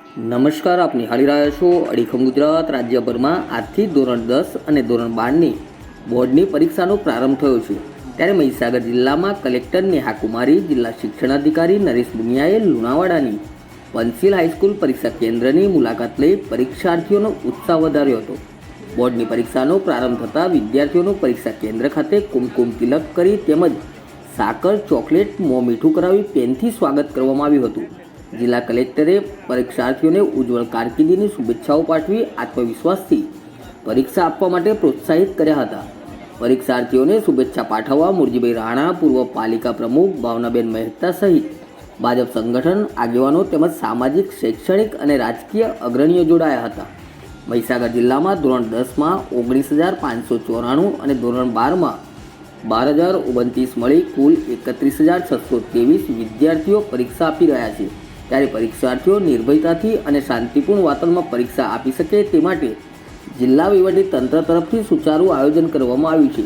નમસ્કાર, આપ નિહાળી રહ્યા છો અડીખમ ગુજરાત રાજ્યભરમાં આજથી ધોરણ દસ અને ધોરણ બારની બોર્ડની પરીક્ષાનો પ્રારંભ થયો છે. ત્યારે મહીસાગર જિલ્લામાં કલેક્ટર નેહા કુમારી જિલ્લા શિક્ષણાધિકારી નરેશ બુનિયાએ લુણાવાડાની પંચીલ હાઈસ્કૂલ પરીક્ષા કેન્દ્રની મુલાકાત લઈ પરીક્ષાર્થીઓનો ઉત્સાહ વધાર્યો હતો. બોર્ડની પરીક્ષાનો પ્રારંભ થતાં વિદ્યાર્થીઓનું પરીક્ષા કેન્દ્ર ખાતે કુમકુમ તિલક કરી તેમજ સાકર ચોકલેટ મોં મીઠું કરાવી પેનથી સ્વાગત કરવામાં આવ્યું હતું. જિલ્લા કલેક્ટરે પરીક્ષાર્થીઓને ઉજ્જવળ કારકિર્દીની શુભેચ્છાઓ પાઠવી આત્મવિશ્વાસથી પરીક્ષા આપવા માટે પ્રોત્સાહિત કર્યા હતા. પરીક્ષાર્થીઓને શુભેચ્છા પાઠવવા મુરજીભાઈ રાણા, પૂર્વ પાલિકા પ્રમુખ ભાવનાબેન મહેતા સહિત ભાજપ સંગઠન આગેવાનો તેમજ સામાજિક, શૈક્ષણિક અને રાજકીય અગ્રણીઓ જોડાયા હતા. મહીસાગર જિલ્લામાં ધોરણ દસમાં ઓગણીસ હજાર પાંચસો ચોરાણું અને ધોરણ બારમાં બાર હજાર ઓગણત્રીસ મળી કુલ એકત્રીસ હજાર છસો ત્રેવીસ વિદ્યાર્થીઓ પરીક્ષા આપી રહ્યા છે. ત્યારે પરીક્ષાર્થીઓ નિર્ભયતાથી અને શાંતિપૂર્ણ વાતાવરણમાં પરીક્ષા આપી શકે તે માટે જિલ્લા વહીવટી તંત્ર તરફથી સુચારું આયોજન કરવામાં આવ્યું છે.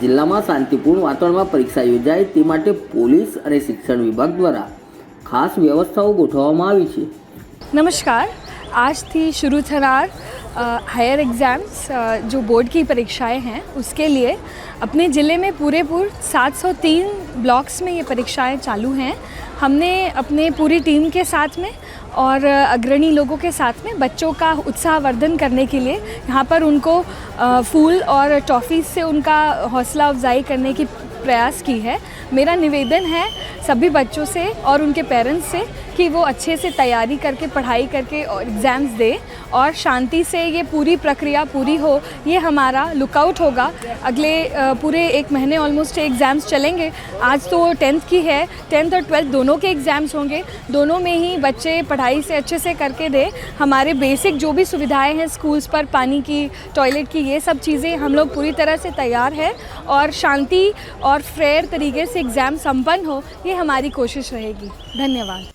જિલ્લામાં શાંતિપૂર્ણ વાતાવરણમાં પરીક્ષા યોજાય તે માટે પોલીસ અને શિક્ષણ વિભાગ દ્વારા ખાસ વ્યવસ્થાઓ ગોઠવવામાં આવી છે. નમસ્કાર. આજથી શરૂ થનાર हायर एग्ज़ाम्स जो बोर्ड की परीक्षाएँ हैं, उसके लिए अपने ज़िले में पूरे पूर 703 ब्लॉक्स में ये परीक्षाएँ चालू हैं। हमने अपने पूरी टीम के साथ में और अग्रणी लोगों के साथ में बच्चों का उत्साहवर्धन करने के लिए यहाँ पर उनको फूल और टॉफ़ीज़ से उनका हौसला अफजाई करने की प्रयास की है। मेरा निवेदन है सभी बच्चों से और उनके पेरेंट्स से कि वो अच्छे से तैयारी करके, पढ़ाई करके और एग्ज़ाम्स दें और शांति से ये पूरी प्रक्रिया पूरी हो। ये हमारा लुकआउट होगा। अगले पूरे एक महीने ऑलमोस्ट एग्ज़ाम्स चलेंगे। आज तो टेंथ की है। टेंथ और ट्वेल्थ दोनों के एग्ज़ाम्स होंगे। दोनों में ही बच्चे पढ़ाई से अच्छे से करके दें। हमारे बेसिक जो भी सुविधाएँ हैं स्कूल्स पर पानी की टॉयलेट की, ये सब चीज़ें हम लोग पूरी तरह से तैयार है और शांति और फेयर तरीके से एग्ज़ाम संपन्न हो ये हमारी कोशिश रहेगी धन्यवाद